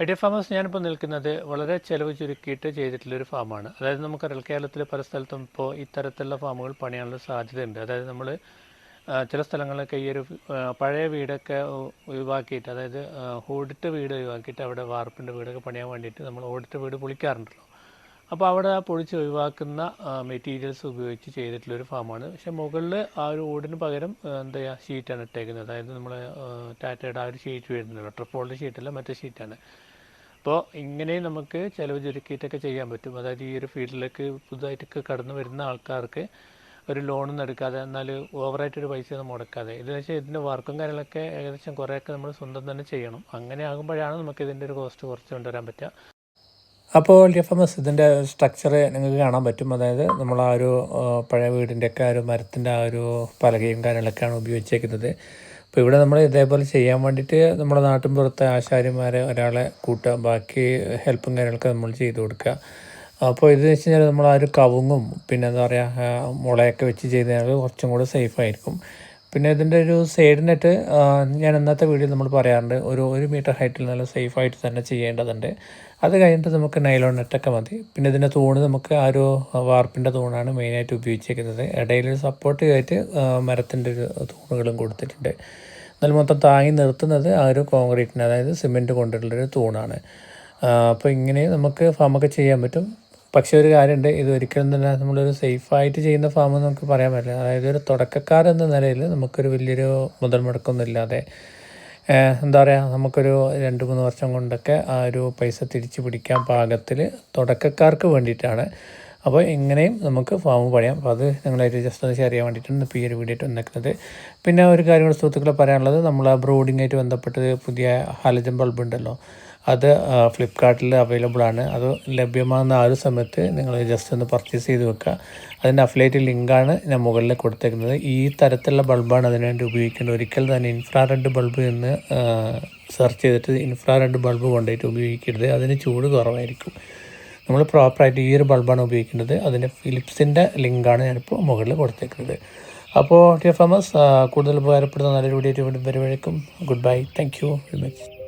Idea farmers ഞാനിപ്പോൾ നിൽക്കുന്നത് വളരെ ചിലവ് ചുരുക്കിയിട്ട് ചെയ്തിട്ടുള്ളൊരു ഫാമാണ്. അതായത് നമുക്കറിയാം കേരളത്തിൽ പല സ്ഥലത്തും ഇപ്പോൾ ഇത്തരത്തിലുള്ള ഫാമുകൾ പണിയാനുള്ള സാധ്യതയുണ്ട്. അതായത് നമ്മൾ ചില സ്ഥലങ്ങളിലൊക്കെ ഈ ഒരു പഴയ വീടൊക്കെ ഒഴിവാക്കിയിട്ട് അതായത് ഓടിട്ട വീട് ഒഴിവാക്കിയിട്ട് അവിടെ വാർപ്പിന്റെ വീടൊക്കെ പണിയാൻ വേണ്ടിയിട്ട് നമ്മൾ ഓടിട്ട വീട് പൊളിക്കാറുണ്ടല്ലോ. അപ്പോൾ അവിടെ പൊളിച്ച് ഒഴിവാക്കുന്ന മെറ്റീരിയൽസ് ഉപയോഗിച്ച് ചെയ്തിട്ടുള്ളൊരു ഫാമാണ് പക്ഷെ മുകളിൽ ആ ഒരു ഓടിന് പകരം എന്താ ചെയ്യുക ഷീറ്റാണ് ഇട്ടേക്കുന്നത്. അതായത് നമ്മൾ ടാറ്റയുടെ ആ ഒരു ഷീറ്റ് വരുന്നത് ട്രിപ്പോളിന്റെ ഷീറ്റല്ല മറ്റേ ഷീറ്റാണ് അപ്പോൾ ഇങ്ങനെയും നമുക്ക് ചിലവ് ചുരുക്കിയിട്ടൊക്കെ ചെയ്യാൻ പറ്റും. അതായത് ഈ ഒരു ഫീൽഡിലേക്ക് പുതുതായിട്ടൊക്കെ കടന്നു വരുന്ന ആൾക്കാർക്ക് ഒരു ലോണൊന്നും എടുക്കാതെ എന്നാൽ ഓവറായിട്ടൊരു പൈസ ഒന്നും മുടക്കാതെ. ഇതെന്ന് വെച്ചാൽ ഇതിന്റെ വർക്കും കാര്യങ്ങളൊക്കെ ഏകദേശം കുറേയൊക്കെ നമ്മൾ സ്വന്തം തന്നെ ചെയ്യണം. അങ്ങനെ ആകുമ്പോഴാണ് നമുക്ക് ഇതിന്റെ ഒരു കോസ്റ്റ് കുറച്ച് കൊണ്ടുവരാൻ പറ്റുക. അപ്പോൾ ഡി എഫ് എം എസ് ഇതിന്റെ സ്ട്രക്ചർ നിങ്ങൾക്ക് കാണാൻ പറ്റും. അതായത് നമ്മൾ ആ ഒരു പഴയ വീടിന്റെയൊക്കെ ആ ഒരു മരത്തിന്റെ ആ ഒരു പലകയും കാര്യങ്ങളൊക്കെയാണ് ഉപയോഗിച്ചേക്കുന്നത്. അപ്പോൾ ഇവിടെ നമ്മൾ ഇതേപോലെ ചെയ്യാൻ വേണ്ടിയിട്ട് നമ്മുടെ നാട്ടിൻ പുറത്തെ ആശാരിമാരെ ഒരാളെ കൂട്ടുക ബാക്കി ഹെൽപ്പും കാര്യങ്ങളൊക്കെ നമ്മൾ ചെയ്തു കൊടുക്കുക. അപ്പോൾ ഇത് വെച്ച് കഴിഞ്ഞാൽ നമ്മൾ ആ ഒരു കവുങ്ങും പിന്നെ എന്താ പറയുക മുളയൊക്കെ വെച്ച് ചെയ്ത് കുറച്ചും കൂടെ സേഫ് ആയിരിക്കും. പിന്നെ ഇതിന്റെ ഒരു സൈഡ് നെറ്റ് ഞാൻ ഇന്നത്തെ വീഡിയോ നമ്മൾ പറയാറുണ്ട് ഒരു ഒരു മീറ്റർ ഹൈറ്റിൽ നല്ല സേഫായിട്ട് തന്നെ ചെയ്യേണ്ടതുണ്ട്. അത് കഴിഞ്ഞിട്ട് നമുക്ക് നൈലോൺ നെറ്റൊക്കെ മതി. പിന്നെ ഇതിന്റെ തൂണ് നമുക്ക് ആ ഒരു വാർപ്പിന്റെ തൂണാണ് മെയിനായിട്ട് ഉപയോഗിച്ചിരിക്കുന്നത് ഇടയിൽ സപ്പോർട്ട് ആയിട്ട് മരത്തിന്റെ ഒരു തൂണുകളും കൊടുത്തിട്ടുണ്ട്. എന്നാൽ മൊത്തം താങ്ങി നിർത്തുന്നത് ആ ഒരു കോൺക്രീറ്റിന് അതായത് സിമെന്റ് കൊണ്ടുള്ളൊരു തൂണാണ്. അപ്പോൾ ഇങ്ങനെ നമുക്ക് ഫാമൊക്കെ ചെയ്യാൻ പറ്റും. പക്ഷേ ഒരു കാര്യമുണ്ട്. ഇത് ഒരിക്കലും തന്നെ നമ്മളൊരു സേഫായിട്ട് ചെയ്യുന്ന ഫാം എന്ന് നമുക്ക് പറയാൻ പറ്റില്ല. അതായത് ഒരു തുടക്കക്കാർ എന്ന നിലയിൽ നമുക്കൊരു വലിയൊരു മുതൽ മുടക്കൊന്നും ഇല്ലാതെ എന്താ പറയുക നമുക്കൊരു രണ്ട് മൂന്ന് വർഷം കൊണ്ടൊക്കെ ആ ഒരു പൈസ തിരിച്ചു പിടിക്കാൻ പാകത്തിൽ തുടക്കക്കാർക്ക് വേണ്ടിയിട്ടാണ്. അപ്പോൾ എങ്ങനെയും നമുക്ക് ഫാം പണിയാം. അപ്പോൾ അത് നിങ്ങളായിട്ട് ജസ്റ്റ് ഒന്ന് ഷെയർ ചെയ്യാൻ വേണ്ടിയിട്ടാണ് ഇപ്പോൾ ഈ ഒരു വീഡിയോ വന്നിരിക്കുന്നത് പിന്നെ ഒരു കാര്യം സുഹൃത്തുക്കളെ പറയാനുള്ളത് നമ്മൾ ആ ബ്രോഡിങ്ങായിട്ട് ബന്ധപ്പെട്ട് പുതിയ ഹാലജൻ ബൾബ് ഉണ്ടല്ലോ. അത് ഫ്ലിപ്പ്കാർട്ടിൽ അവൈലബിൾ ആണ്. അത് ലഭ്യമാകുന്ന ആ ഒരു സമയത്ത് നിങ്ങൾ ജസ്റ്റ് ഒന്ന് പർച്ചേസ് ചെയ്ത് വെക്കുക. അതിന്റെ അഫിലേറ്റ് ലിങ്കാണ് ഞാൻ മുകളിൽ കൊടുത്തേക്കുന്നത്. ഈ തരത്തിലുള്ള ബൾബാണ് അതിനുവേണ്ടി ഉപയോഗിക്കേണ്ടത്. ഒരിക്കൽ തന്നെ ഇൻഫ്രാറെഡ് ബൾബ് എന്ന് സെർച്ച് ചെയ്തിട്ട് ഇൻഫ്രാറെഡ് ബൾബ് കൊണ്ടുപോയിട്ട് ഉപയോഗിക്കരുത്. അതിന് ചൂട് കുറവായിരിക്കും. നമ്മൾ പ്രോപ്പറായിട്ട് ഈ ഒരു ബൾബാണ് ഉപയോഗിക്കേണ്ടത്. അതിന്റെ ഫിലിപ്സിന്റെ ലിങ്കാണ് ഞാനിപ്പോൾ മുകളിൽ കൊടുത്തേക്കുന്നത്. അപ്പോൾ ടി എഫ് എം എസ് കൂടുതൽ ഉപകാരപ്പെടുന്ന നല്ലൊരു വീഡിയോ വരുമ്പോഴേക്കും. Good bye thank you very much